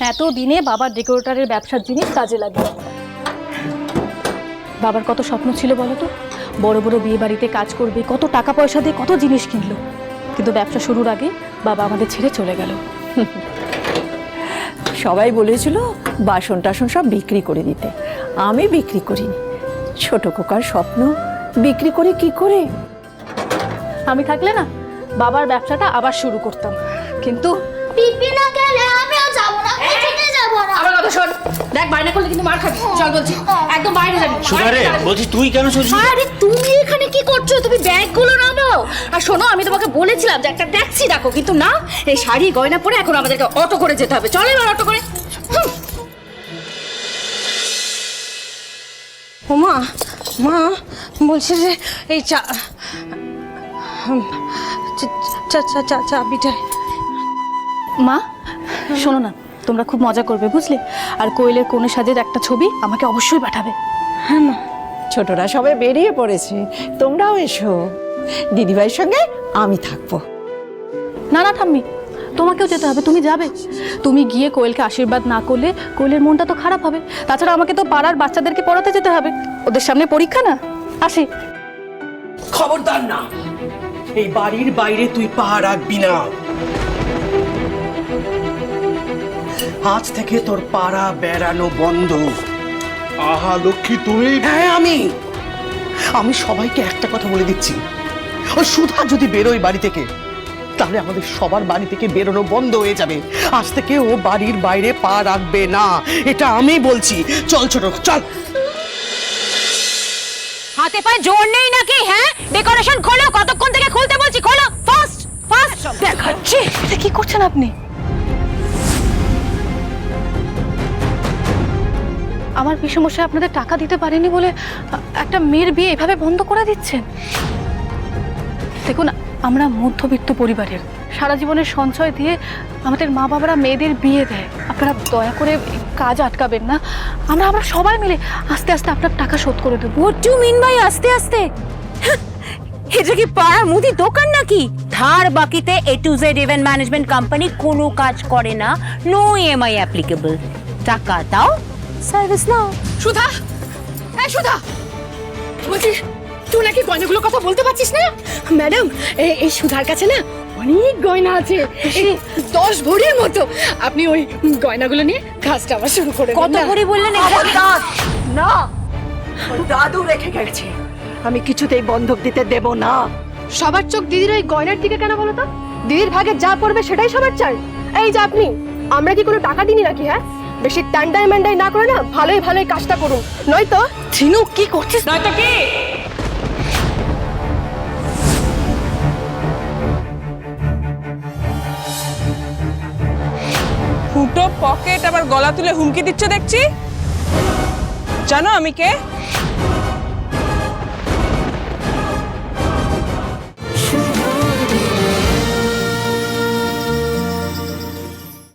এত দিনে বাবার ডেকোরেটরের ব্যবসার জিনিস কাজে লাগে বাবার কত স্বপ্ন ছিল বলো তো? বড় বড় বিয়ে বাড়িতে কাজ করবে কত টাকা পয়সা দিয়ে কত জিনিস কিনলো। কিন্তু ব্যবসা শুরুর আগে বাবা আমাদের ছেড়ে চলে গেল। সবাই বলেছিল বাসন টাসন সব বিক্রি করে দিতে। আমি বিক্রি করিনি। ছোট কোকার স্বপ্ন বিক্রি করে কি করে? আমি থাকলে না বাবার ব্যবসাটা আবার শুরু করতাম। কিন্তু পিপি না গেলে আমিও যাব না। না আমার কথা শোন। দেখ বাইরে করলে কিন্তু মার খাবি। চল বলছি। একদম বাইরে যাবি। সুধারে বলছি তুই কেন আরে তুমি এখানে কি করছ? তুমি ব্যাগগুলো নামাও আর শোনো আমি তোমাকে বলেছিলাম যে একটা ট্যাক্সি ডাকো কিন্তু না এই শাড়ি গয়না পরে এখন আমাদেরকে অটো করে যেতে হবে। চলো এবার অটো করে। মা মা বলছি যে এই চা হুম, চা- চা চা চা চাবিটা মা শোনো না। তোমরা খুব মজা করবে বুঝলে? আর কোয়েলের কোণে সাজের একটা ছবি আমাকে অবশ্যই পাঠাবে। হ্যাঁ মা। ছোটরা সবাই বেরিয়ে পড়েছে। তোমরাও এসো। দিদিভাইয়ের সঙ্গে আমি থাকব। না না ঠাম্মি তোমাকেও যেতে হবে তুমি যাবে। তুমি গিয়ে কোয়েলকে আশীর্বাদ না করলে কোয়েলের মনটা তো খারাপ হবে। তাছাড়া আমাকে তো পাড়ার বাচ্চাদেরকে পড়াতে যেতে হবে। ওদের সামনে পরীক্ষা না? আসি। খবরদার না। এই বাড়ির বাইরে তুই পা রাখবি না। আজ থেকে তোর পাড়া বেড়ানো বন্ধ। আহা লক্ষ্মী তুমি? হ্যাঁ আমি। আমি সবাইকে একটা কথা বলে দিচ্ছি। ওই সুধা যদি বেরোয় বাড়ি থেকে তাহলে আমাদের সবার বাড়ি থেকে বেরোনো বন্ধ হয়ে যাবে। আজ থেকে ও বাড়ির বাইরে পা রাখবে না। এটা আমি বলছি। চল ছোট চল। হাতে পায়ে জোর নেই নাকি হ্যাঁ? ডেকোরেশন খোলো কতক্ষণ থেকে খুলতে বলছি খোলো। ফাস্ট ফাস্ট দেখাচ্ছি। কি করছেন আপনি? আমার বিষমশাই আপনাদের টাকা দিতে পারেনি বলে একটা মেয়ের বিয়ে এভাবে বন্ধ করে দিচ্ছেন? দেখুন, আমরা মধ্যবিত্ত পরিবারের। সারা জীবনের সঞ্চয় দিয়ে আমাদের মা বাবারা মেয়েদের বিয়ে দেয়। আপনারা দয়া করে কাজ আটকাবেন না। আমরা আমরা সবাই মিলে আস্তে আস্তে আপনার টাকা শোধ করে দেবো। হোয়াট মিন বাই আস্তে আস্তে? এটা কি পাড়া মুদি দোকান নাকি? ধার বাকিতে A to Z event management company কোনো কাজ করে না নো ইএমআই অ্যাপ্লিকেবল টাকা দাও সার্ভিস নাও। সুধা! এই সুধা! বলছি তুই নাকি গয়নাগুলোর কথা বলতে পারছিস না? ম্যাডাম এই- সুধার কাছে না অনেক গয়না আছে। দশ ভরির মতো। আপনি ওই গয়নাগুলো নিয়ে কাজটা আবার শুরু করে কত। করে বললেন না দাদু রেখে গেছে। আমি কিছুতেই বন্ধক দিতে দেব না। সবার চোখ দিদির ওই গয়নার দিকে কেন বলো তো? দিদির ভাগে যা পড়বে সেটাই সবার চাই এই যে আপনি আমরা কি কোনো টাকা দিনি নাকি হ্যাঁ? বেশি টান্ডাই ম্যান্ডাই না করে না, ভালোই ভালোই কাজটা করুন। নয়তো ঝিনু কি করছিস? ফুটো পকেট আবার গলা তুলে হুমকি দিচ্ছে দেখছি। জানো আমি কে?